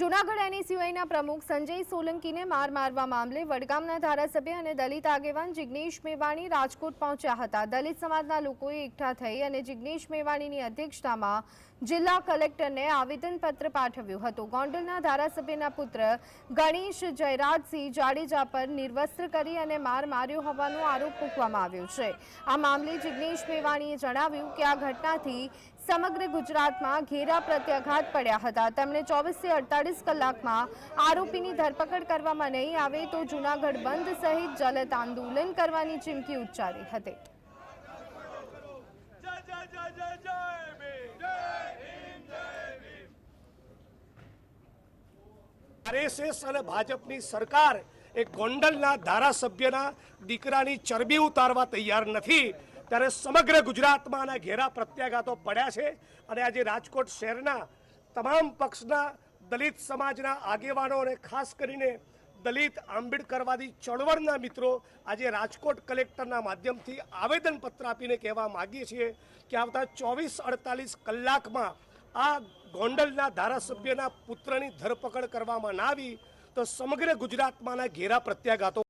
જૂનાગઢ એનએસયુઆઈના પ્રમુખ સંજય સોલંકીને માર મારવા મામલે વડગામના ધારાસભ્ય અને દલિત આગેવાન જિગ્નેશ મેવાણી રાજકોટ પહોંચ્યા હતા. દલિત સમાજના લોકોએ એકઠા થઈ અને જિગ્નેશ મેવાણીની અધ્યક્ષતામાં જિલ્લા કલેક્ટરને આવેદનપત્ર પાઠવ્યું હતું. ગોંડલના ધારાસભ્યના પુત્ર ગણેશ જયરાજસિંહ જાડેજા પર નિર્વસ્ત્ર કરી અને માર માર્યો હોવાનો આરોપ મૂકવામાં આવ્યો છે. આ મામલે જિગ્નેશ મેવાણીએ જણાવ્યું કે આ ઘટનાથી સમગ્ર ગુજરાતમાં ઘેરા પ્રત્યાઘાત પડ્યા હતા. તેમણે ચોવીસથી અડતાલીસ કલાકમાં આરોપીની ધરપકડ કરવામાં નહીં આવે તો જૂનાગઢ બંધ સહિત જલત આંદોલન કરવાની ચીમકી ઉચ્ચારી હતી. આરએસએસ અને ભાજપની સરકાર એ ગોંડલના ધારાસભ્યના દીકરાની ચરબી ઉતારવા તૈયાર નથી. ત્યારે સમગ્ર ગુજરાતમાં આના ઘેરા પ્રત્યાઘાતો પડ્યા છે અને આજે રાજકોટ શહેરના તમામ પક્ષના દલિત સમાજના આગેવાનો અને ખાસ કરીને દલિત આંબેડકરવાદી ચળવળના મિત્રો આજે રાજકોટ કલેક્ટરના માધ્યમથી આવેદનપત્ર આપીને કહેવા માગીએ છીએ કે આવતા ચોવીસ અડતાલીસ કલાકમાં આ ગોંડલના ધારાસભ્યના પુત્રની ધરપકડ કરવામાં ના આવી તો સમગ્ર ગુજરાતમાંના ઘેરા પ્રત્યાઘાતો